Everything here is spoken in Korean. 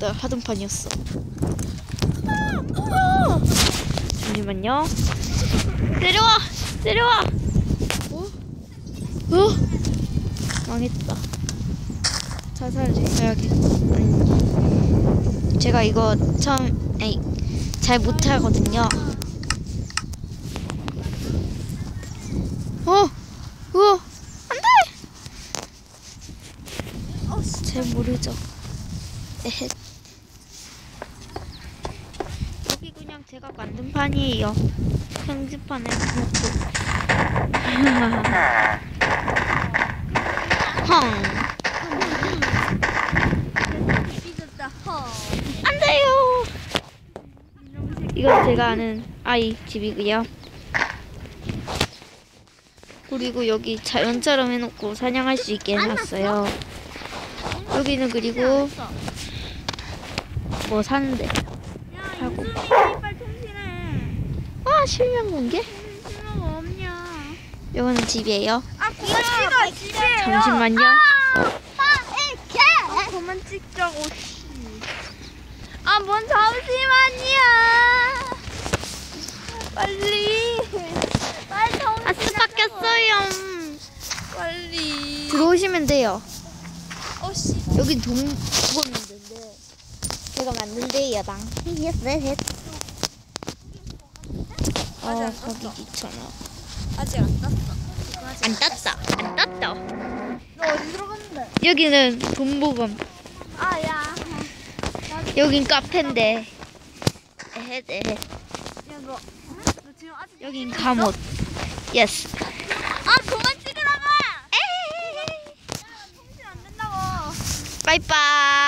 생각보다 하던 판이었어. 아? 잠시만요. 내려와! 내려와! 어? 어? 망했다. 자살해야겠. 아니. 제가 이거 처음, 에이, 잘 못하거든요. 어! 우와! 안 돼! 어, 씨. 잘 모르죠. 에헤. 그냥 제가 만든 판이에요. 편집판에. 안 돼요. 이건 제가 아는 아이 집이고요. 그리고 여기 자연처럼 해놓고 사냥할 수 있게 해놨어요. 여기는 그리고 뭐 사는데. 야, 하고. 인수미 이빨 통신해. 아 실명 공개? 신호가 없냐? 이거는 집이에요. 아, 그만 찍어, 집이에요. 잠시만요. 아, 이렇게. 아, 그만 찍자고, 씨. 아, 뭔 잠시만요. 빨리. 빨리 정신 아스 바뀌었어요. 빨리. 들어오시면 돼요. 어, 씨. 여긴 동본 있는데 제가 만든 데예요, 당. 어, 아직 안 거기 2,000원. 아직 안 땄어. 안 땄다. 안 땄다. 너 어디 들어갔는데? 여기는 돈보검. 아, 야. 여긴 카페인데. 에헤, 에헤. 야, 너. 너 지금 아직. 여긴 감옷. 예스. 아, 그만 찍으라고! 에헤. 통신 안 된다고. 빠이빠이.